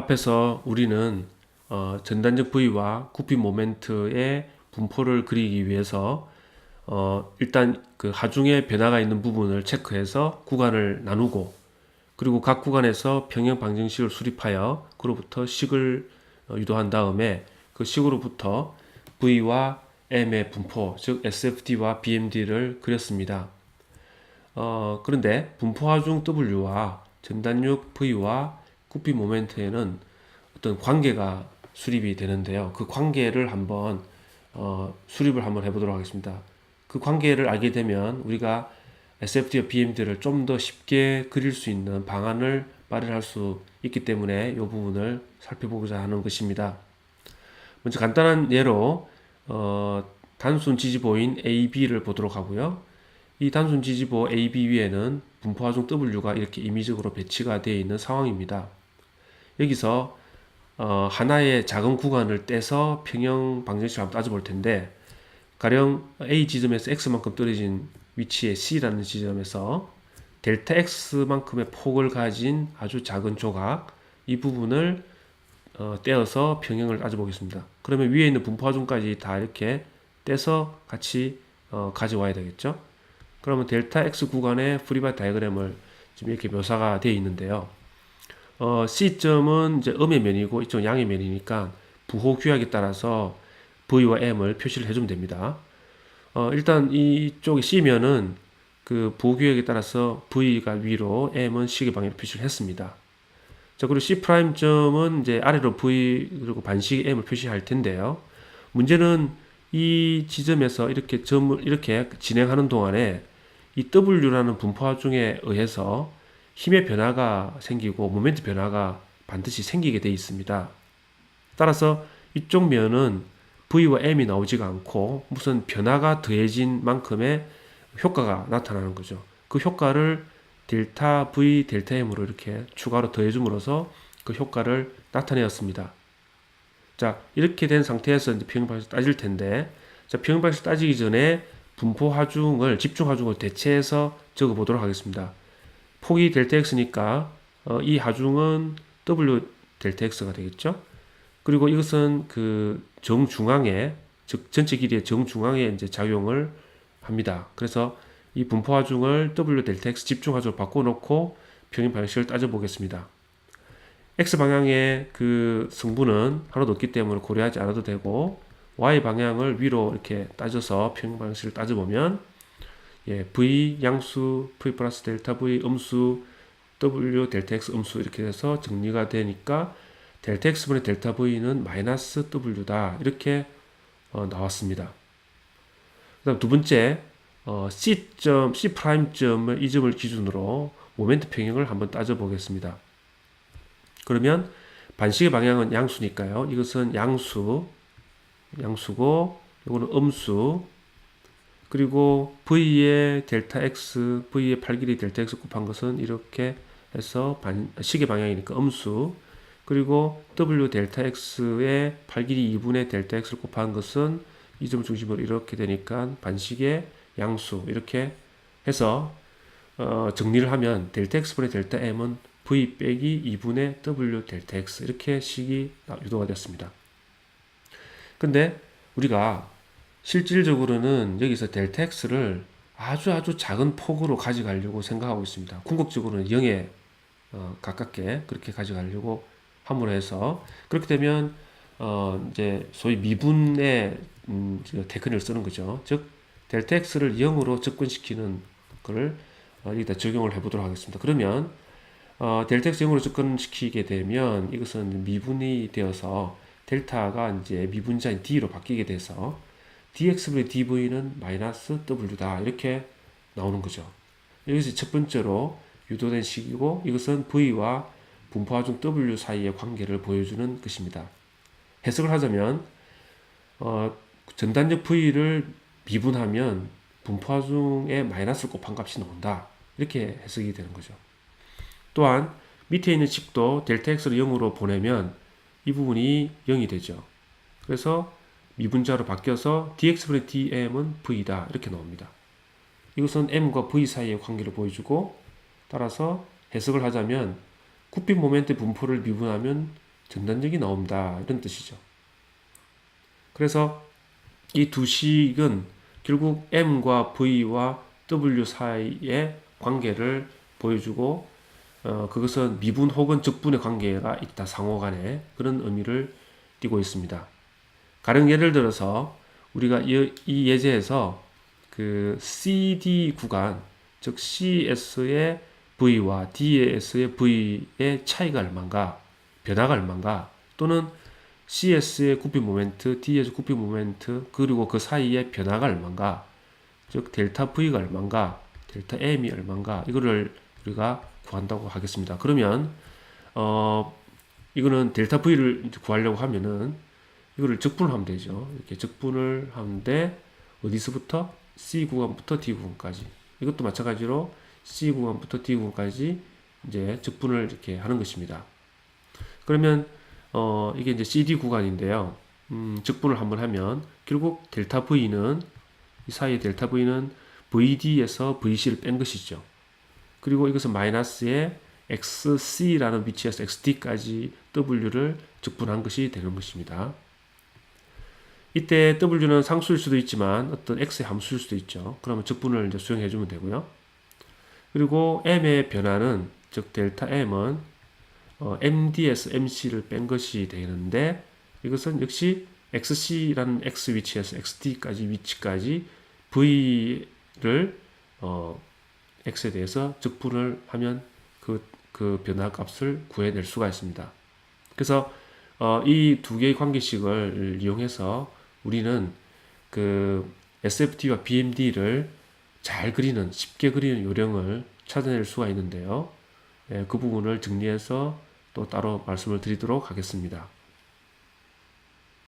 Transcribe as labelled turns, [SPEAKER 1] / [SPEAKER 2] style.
[SPEAKER 1] 앞에서 우리는 어, 전단적 V와 구피 모멘트의 분포를 그리기 위해서 어, 일단 그 하중의 변화가 있는 부분을 체크해서 구간을 나누고 그리고 각 구간에서 평형 방정식을 수립하여 그로부터 식을 어, 유도한 다음에 그 식으로부터 V와 M의 분포, 즉 SFD와 BMD를 그렸습니다. 어, 그런데 분포 하중 W와 전단력 V와 구피 모멘트에는 어떤 관계가 수립이 되는데요. 그 관계를 한번 어, 수립을 한번 해보도록 하겠습니다. 그 관계를 알게 되면 우리가 SFD와 BMD를 좀 더 쉽게 그릴 수 있는 방안을 마련할 수 있기 때문에 이 부분을 살펴보고자 하는 것입니다. 먼저 간단한 예로 어, 단순 지지보인 AB를 보도록 하고요. 이 단순 지지보 AB 위에는 분포하중 W가 이렇게 임의적으로 배치가 되어 있는 상황입니다. 여기서 어, 하나의 작은 구간을 떼서 평형 방정식을 한번 따져볼 텐데 가령 A 지점에서 X만큼 떨어진 위치에 C라는 지점에서 델타 X만큼의 폭을 가진 아주 작은 조각 이 부분을 어, 떼어서 평형을 따져보겠습니다. 그러면 위에 있는 분포하중까지 다 이렇게 떼서 같이 어, 가져와야 되겠죠. 그러면 델타 X 구간의 프리바 다이그램을 지금 이렇게 묘사가 되어 있는데요. 어, C점은 이제 음의 면이고 이쪽 양의 면이니까 부호 규약에 따라서 V와 M을 표시를 해주면 됩니다. 어, 일단 이쪽에 C면은 그 부호 규약에 따라서 V가 위로 M은 시계 방향으로 표시를 했습니다. 자, 그리고 C 점은 이제 아래로 V 그리고 반씩 M을 표시할 텐데요. 문제는 이 지점에서 이렇게 점을 이렇게 진행하는 동안에 이 W라는 분포화 중에 의해서 힘의 변화가 생기고 모멘트 변화가 반드시 생기게 되어 있습니다. 따라서 이쪽 면은 V와 M이 나오지가 않고 무슨 변화가 더해진 만큼의 효과가 나타나는 거죠. 그 효과를 델타 V, 델타 M으로 이렇게 추가로 더해줌으로써 그 효과를 나타내었습니다. 자, 이렇게 된 상태에서 이제 평형방식 따질 텐데, 자, 평형방식 따지기 전에 분포 하중을, 집중 하중을 대체해서 적어 보도록 하겠습니다. 폭이 델타 x니까 어, 이 하중은 w 델타 x가 되겠죠. 그리고 이것은 그 정중앙에 즉 전체 길이의 정중앙에 이제 작용을 합니다. 그래서 이 분포 하중을 w 델타 x 집중 하중으로 바꿔놓고 평행 방식을 따져보겠습니다. x 방향의 그 성분은 하나도 없기 때문에 고려하지 않아도 되고 y 방향을 위로 이렇게 따져서 평행 방식을 따져보면 예, v 양수 v 플러스 델타 v 음수 w 델타 x 음수 이렇게 해서 정리가 되니까 델타 x분의 델타 v는 마이너스 w다 이렇게 어, 나왔습니다. 그 다음 두 번째 어, c 점 c 프라임 점을 이 점을 기준으로 모멘트 평형을 한번 따져 보겠습니다. 그러면 반식의 방향은 양수니까요. 이것은 양수 양수고 이거는 음수 그리고 V의 델타 X, V의 8길이 델타 X 곱한 것은 이렇게 해서 반, 시계 방향이니까 음수. 그리고 W 델타 X의 8길이 2분의 델타 X를 곱한 것은 이 점 중심으로 이렇게 되니까 반식의 양수. 이렇게 해서 어, 정리를 하면 델타 X분의 델타 M은 V 빼기 2분의 W 델타 X. 이렇게 식이 유도가 됐습니다. 근데 우리가 실질적으로는 여기서 델타 x를 아주 아주 작은 폭으로 가져가려고 생각하고 있습니다. 궁극적으로는 0에 어, 가깝게 그렇게 가져가려고 함으로 해서 그렇게 되면 어, 이제 소위 미분의 음, 테크닉을 쓰는 거죠. 즉 델타 x를 0으로 접근시키는 것을 어, 여기다 적용을 해보도록 하겠습니다. 그러면 어, 델타 x 0으로 접근시키게 되면 이것은 미분이 되어서 델타가 이제 미분자인 d로 바뀌게 돼서 dx분의 dv는 마이너스 w다 이렇게 나오는 거죠. 여기서 첫 번째로 유도된 식이고 이것은 v와 분포하중 w 사이의 관계를 보여주는 것입니다. 해석을 하자면 어, 전단적 v를 미분하면 분포하중의 마이너스를 곱한 값이 나온다. 이렇게 해석이 되는 거죠. 또한 밑에 있는 식도 델타 x를 0으로 보내면 이 부분이 0이 되죠. 그래서 미분자로 바뀌어서 dx분의 dm은 v다 이렇게 나옵니다. 이것은 m과 v 사이의 관계를 보여주고 따라서 해석을 하자면 쿠피 모멘트 분포를 미분하면 전단적이 나온다 이런 뜻이죠. 그래서 이 두 식은 결국 M과 V와 W 사이의 관계를 보여주고 어, 그것은 미분 혹은 적분의 관계가 있다 상호간에 그런 의미를 띠고 있습니다. 가령 예를 들어서 우리가 이, 이 예제에서 그 CD 구간 즉 CS의 V와 DS의 V의 차이가 얼마인가 변화가 얼마인가 또는 CS의 구피 모멘트, D의 구피 모멘트 그리고 그 사이의 변화가 얼마인가 즉 델타 V가 얼마인가 델타 M이 얼마인가 이거를 우리가 구한다고 하겠습니다. 그러면 어 이거는 델타 V를 구하려고 하면은 이거를 적분을 하면 되죠. 이렇게 적분을 하는데 어디서부터 C 구간부터 D 구간까지 이것도 마찬가지로 C 구간부터 D 구간까지 이제 적분을 이렇게 하는 것입니다. 그러면 어 이게 이제 CD 구간인데요. 음, 적분을 한번 하면 결국 델타 V는 이 사이의 델타 V는 VD에서 VC를 뺀 것이죠. 그리고 이것은 마이너스의 XC라는 위치에서 XD까지 W를 적분한 것이 되는 것입니다. 이때 W는 상수일 수도 있지만 어떤 X의 함수일 수도 있죠. 그러면 적분을 이제 수용해 주면 되고요. 그리고 M의 변화는 즉 델타 M은 어, MD에서 MC를 뺀 것이 되는데 이것은 역시 XC라는 X 위치에서 XD까지 위치까지 V를 어, X에 대해서 적분을 하면 그, 그 변화 값을 구해낼 수가 있습니다. 그래서 어, 이 두 개의 관계식을 이용해서 우리는 그 SFT와 BMD를 잘 그리는 쉽게 그리는 요령을 찾아낼 수가 있는데요. 예, 그 부분을 정리해서 또 따로 말씀을 드리도록 하겠습니다.